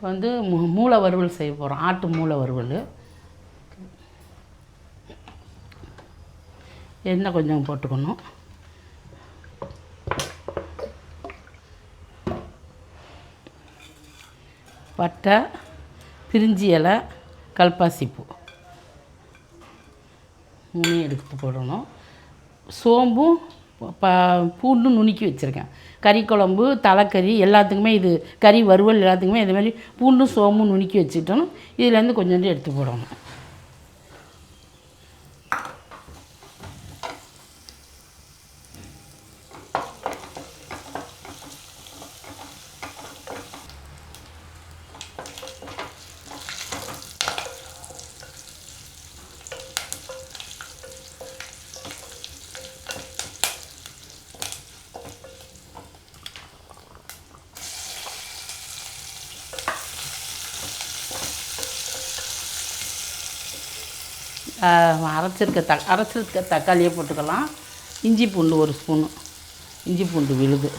இப்போ வந்து மூ மூளை வறுவல் செய்ய போகிறோம் ஆட்டு மூளை வறுவல் எண்ணெய் கொஞ்சம் போட்டுக்கணும். பட்டை பிரிஞ்சி இலை கல்பாசிப்பூ. மூணையும் எடுத்து போடணும். சோம்பும் ப பூண்டும் நுணுக்கி வச்சுருக்கேன். கறி குழம்பு தலைக்கறி எல்லாத்துக்குமே இது கறி வறுவல் எல்லாத்துக்குமே இதுமாதிரி பூண்டும் சோம்பும் நுணுக்கி வச்சுக்கிட்டோம் இதுலேருந்து கொஞ்சோண்டு எடுத்து போடணும். அரைச்சிருக்க த அரைச்சிருக்க தக்காளியே போட்டுக்கலாம். இஞ்சி பூண்டு ஒரு ஸ்பூனு. இஞ்சி பூண்டு விழுது.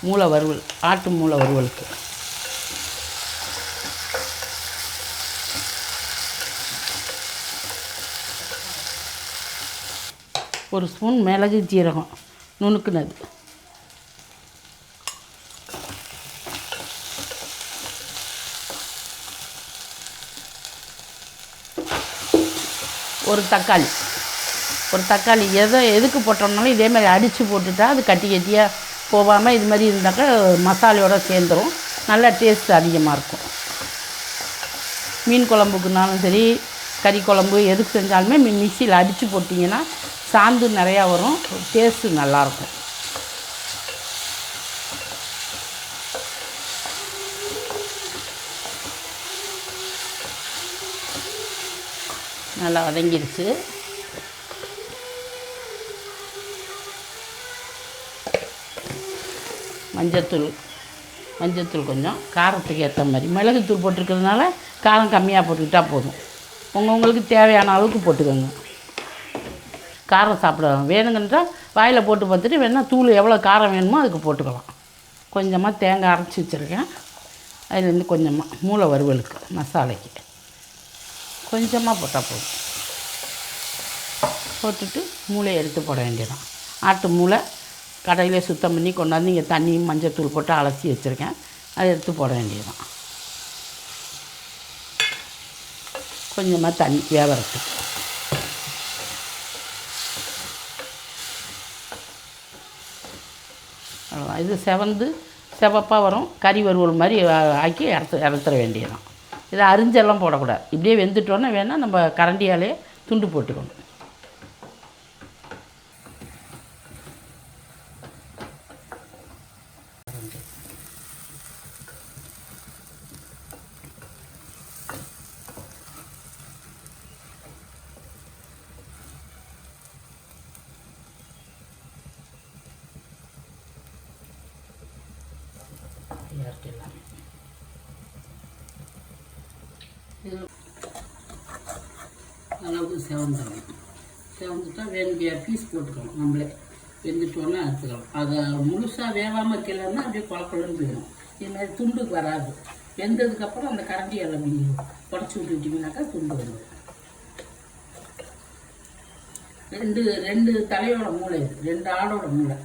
மூளை வறுவல் ஆட்டு மூளை வறுவலுக்கு. ஒரு ஸ்பூன் மிளகு ஜீரகம் நுணுக்குனது. ஒரு தக்காளி. ஒரு தக்காளி எதை எதுக்கு போட்டோம்னாலும் இதே மாதிரி அடித்து போட்டுட்டா அது கட்டி கட்டியாக போகாமல் இது மாதிரி இருந்தாக்கா மசாலையோடு சேர்ந்துரும். நல்லா டேஸ்ட் அதிகமாக இருக்கும். மீன் குழம்புக்குனாலும் சரி கறி குழம்பு எதுக்கு செஞ்சாலுமே மி மிக்சியில் அடித்து போட்டிங்கன்னா சாந்து நிறையா வரும் டேஸ்ட்டு நல்லாயிருக்கும் நல்லா வதங்கிடுச்சு. மஞ்சத்தூள் மஞ்சத்தூள் கொஞ்சம் காரத்துக்கு ஏற்ற மாதிரி. மிளகுத்தூள் போட்டிருக்கிறதுனால காரம் கம்மியாக போட்டுக்கிட்டால் போதும். உங்கள் உங்களுக்கு தேவையான அளவுக்கு போட்டுக்கோங்க. காரம் சாப்பிட வேணுங்கன்றா வாயில் போட்டு பார்த்துட்டு வேணால் தூள் எவ்வளோ காரம் வேணுமோ அதுக்கு போட்டுக்கலாம். கொஞ்சமாக தேங்காய் அரைச்சி வச்சுருக்கேன். அதுலேருந்து கொஞ்சமாக மூளை வறுவலுக்கு மசாலைக்கு. கொஞ்சமாக போட்டால் போதும். போட்டுட்டு மூளையை எடுத்து போட வேண்டியதான் ஆட்டு மூளை கடையிலே சுத்தம் பண்ணி கொண்டாந்து இங்கே தண்ணி மஞ்சத்தூள் போட்டு அலசி வச்சுருக்கேன். அதை எடுத்து போட வேண்டியதான் கொஞ்சமாக தண்ணி வேவறதுக்கு அவ்வளோதான் இது செவந்து செவப்பாக வரும். கறி வறுவல் மாதிரி ஆக்கி இறத்து இறத்துற வேண்டியதான் இதை அரிஞ்செல்லாம் போடக்கூடாது. இப்படியே வெந்துட்டோன்னே வேணால் நம்ம கரண்டியாலே துண்டு போட்டுக்கணும். இறக்கிடலாம் இது அளவுக்கு செவந்துடணும். செவந்துட்டா வேண்டிய பீஸ் போட்டுக்கணும் நம்மளே. வெந்துட்டோன்னே எடுத்துக்கலாம் அதை முழுசாக வேகாமல் இருக்கலன்னா அப்படியே குழப்பலன்னு போயிடும். இது மாதிரி துண்டுக்கு வராது. வெந்ததுக்கப்புறம் அந்த கரண்டி எல்லாம் உடச்சி விட்டுட்டிங்கனாக்கா துண்டு வரும் ரெண்டு ரெண்டு தலையோட மூளை ரெண்டு ஆடோட மூளை.